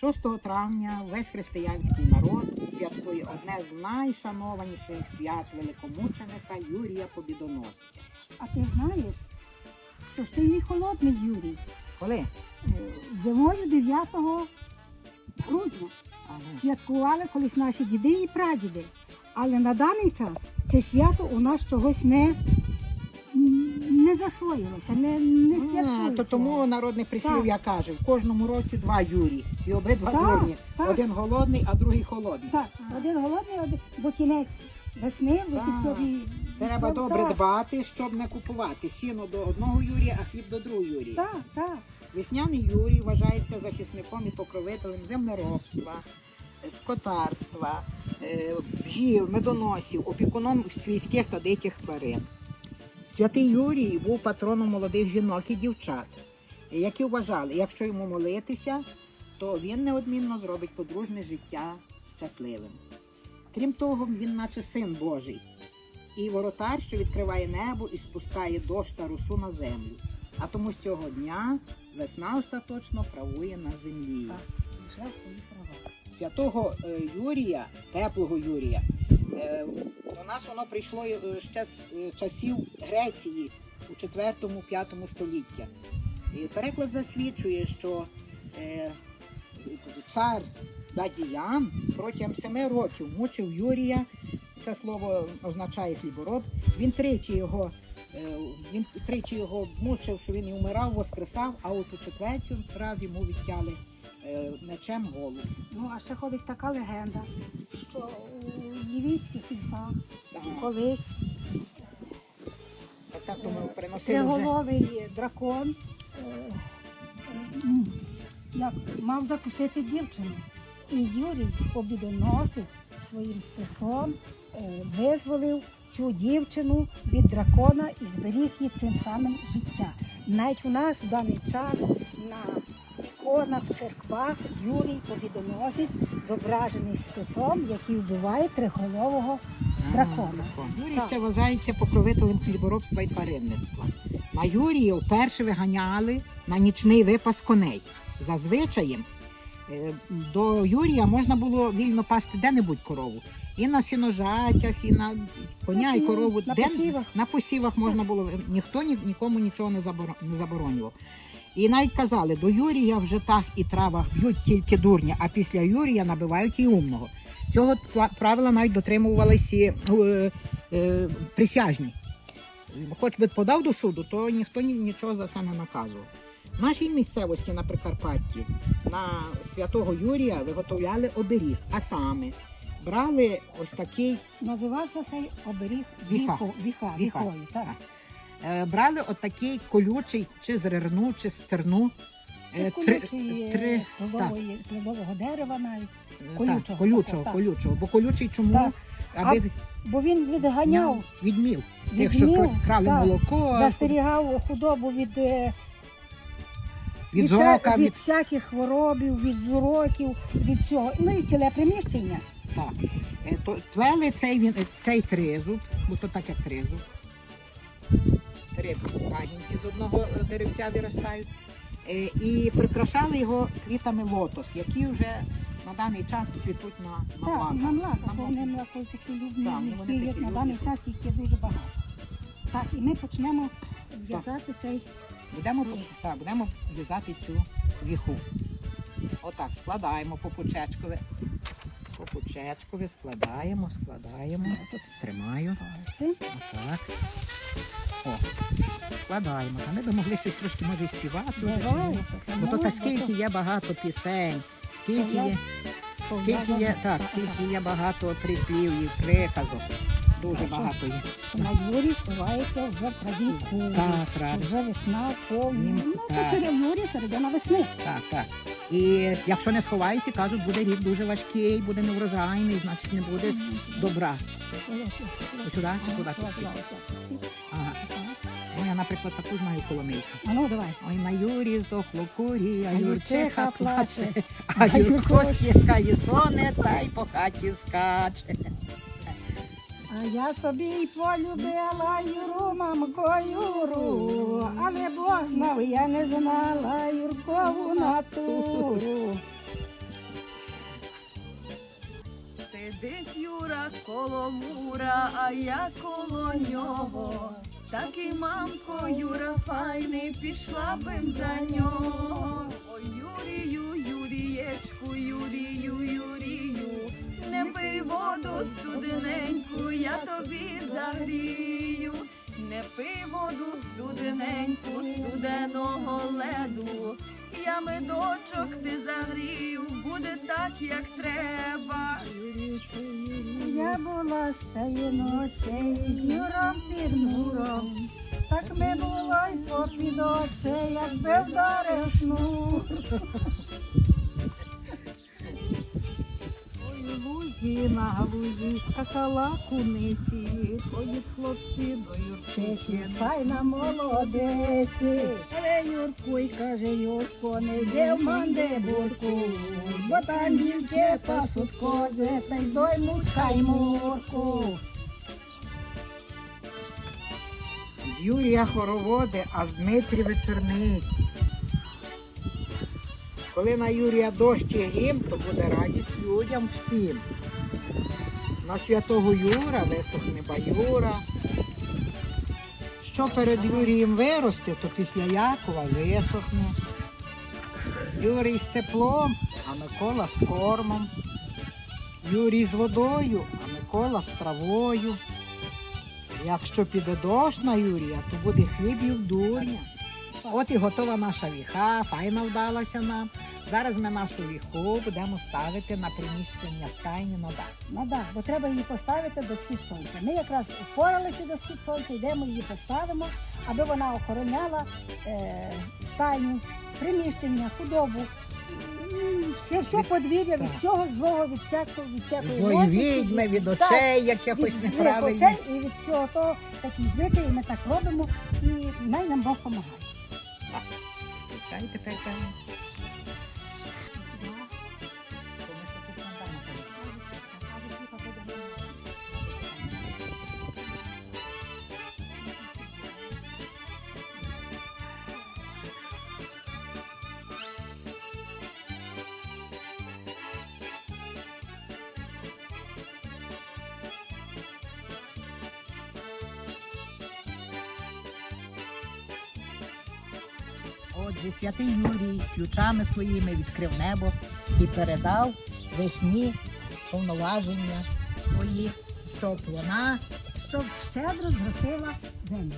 6 травня весь християнський народ святкує одне з найшанованіших свят великомученика Юрія Побідоносця. А ти знаєш, що ще й холодний Юрій. Коли? Е, Зимою 9 грудня Ага. святкували колись наші діди і прадіди. Але на даний час це свято у нас чогось не, не засвоїлося, не, не А, святкується. то тому народне прислів'я каже, в кожному році два Юрі. І обидва Так, дурні. так. Один голодний, а другий холодний. Так, один голодний, один, бо кінець весни, Так. висипцові. Треба добре дбати, щоб не купувати сіно до одного Юрія, а хліб до другого Юрія. Так, так. Весняний Юрій вважається захисником і покровителем землеробства, е, скотарства, е, бджіл, медоносів, опікуном свійських та диких тварин. Святий Юрій був патроном молодих жінок і дівчат, які вважали, якщо йому молитися, то він неодмінно зробить подружне життя щасливим. Крім того, він наче син Божий, і воротар, що відкриває небо і спускає дощ та росу на землю. А тому з цього дня весна остаточно правує на землі. Так. Святого е, Юрія, теплого Юрія, до нас воно прийшло е, ще з е, часів Греції у 4-5 століття. Переклад засвідчує, що е, цар Дадіян протягом семи років мучив Юрія. Це слово означає хлібороб. Він тричі його, е, він тричі його мучив, що він і вмирав, воскресав, а от у четвертий раз йому відтяли е, мечем голову. Ну, а ще ходить така легенда, що у львівських лісах колись Так, тому приносили вже. дракон е, е, як мав закусити дівчину. І Юрій побідоносив своїм списом, е, визволив цю дівчину від дракона і зберіг їй цим самим життя. Навіть у нас в даний час на іконах в церквах Юрій Побідоносець зображений спецом, який вбиває триголового дракона. Юрій ще вважається покровителем хліборобства і тваринництва. На Юрія вперше виганяли на нічний випас коней. За звичаєм е, до Юрія можна було вільно пасти де-небудь корову. І на сіножатях, і на коня, і корову. на Де- посівах. на посівах можна було. Ніхто ні, нікому нічого не заборонював. І навіть казали, до Юрія в житах і травах б'ють тільки дурня, а після Юрія набивають і умного. Цього правила навіть дотримувалися е, е, присяжні. Хоч би подав до суду, то ніхто нічого за це не наказував. В нашій місцевості на Прикарпатті на святого Юрія виготовляли оберіг, а саме брали ось такий Називався цей оберіг Віха. віхо, віха, Віха. віхою. Так. Е, брали отакий колючий чи з чи з терну. З е, три- три- плодового дерева навіть. е, колючого так, колючого, так. колючого. Бо колючий чому? Так. Аби Бо він відганяв, відмів. Тих, що відмів, крали так, молоко, застерігав худобу від, е, від вся- зока, від від всяких хворобів, від уроків, від всього. Ну і ціле приміщення. так. Е, То плели цей е, цей тризуб, бо то так як тризуб. Три пагінці з одного е, деревця виростають. Е, І прикрашали його квітами лотос, які вже на даний час цвітуть на, млаках. на млаках, вони млако такі любні, Так, вони які такі на даний час їх є дуже багато. Так, і ми почнемо в'язати цей. Будемо, так, будемо в'язати цю віху. Отак, складаємо по пучечкові. По пучечкові складаємо, складаємо. Тут тримаю. Отак. О, складаємо. А ми би могли щось трошки може співати. Давай? Бо то та скільки є багато пісень, скільки є, скільки є, так, скільки є багато прислів'їв, приказок. Дуже Так, багато є. що на дворі сховається вже в траві кулі, Так, що правильно. вже весна повні. Ну, то так. серед Юрі, середина весни. Так, так. І якщо не сховаєте, кажуть, буде рік дуже важкий, буде неврожайний, значить не буде добра. Сюди чи куди? Ага. Ну, я, наприклад, таку знаю коломийку. А ну давай. Ой, на Юрі здохло курі, а Юрчиха плаче, а Юрко соне та й по хаті скаче. А я собі й полюбила Юру, мамко Юру, але Бог знав, я не знала Юркову натуру. Сидить Юра коло мура, а я коло нього. Так і мамко Юра файний пішла бим за нього. Я медочок ти загрію, буде так, як треба. Я була стає ночей з Юром під муром. Так ми було й попід очей, якби вдарив шнур. Лузі на галузі скакала куниці, ходять хлопці до Чесі, юрчики. файна молодеці. Але Юрку й каже, Юрко, не йди в мандибурку, бо там дівче пасуть кози, та й здоймуть хаймурку. З Юрія хороводи, а з Дмитрі вечорниці. Коли на Юрія дощ і грім, то буде радість людям всім. На святого Юра висохне баюра. Що перед Юрієм виросте, то після Якова висохне. Юрій з теплом, а Микола з кормом. Юрій з водою, а Микола з травою. Якщо піде дощ на Юрія, то буде хліб і вдурня. От і готова наша віха, файно вдалася нам. Зараз ми нашу віху будемо ставити на приміщення стайні на дах. Ну так, бо треба її поставити до схід сонця. Ми якраз впоралися до схід сонця, йдемо її поставимо, аби вона охороняла е, стайню, приміщення, худобу. М, Все, подвір'я від всього злого, від всякого, від всякої злої нечисті, відьми, від очей якихось від злих неправильних. очей і від всього того, такі звичаї ми так робимо, і най нам Бог допомагає. Чай тепер Отже, святий Юрій ключами своїми відкрив небо і передав весні повноваження свої, щоб вона Щоб щедро зросила землю.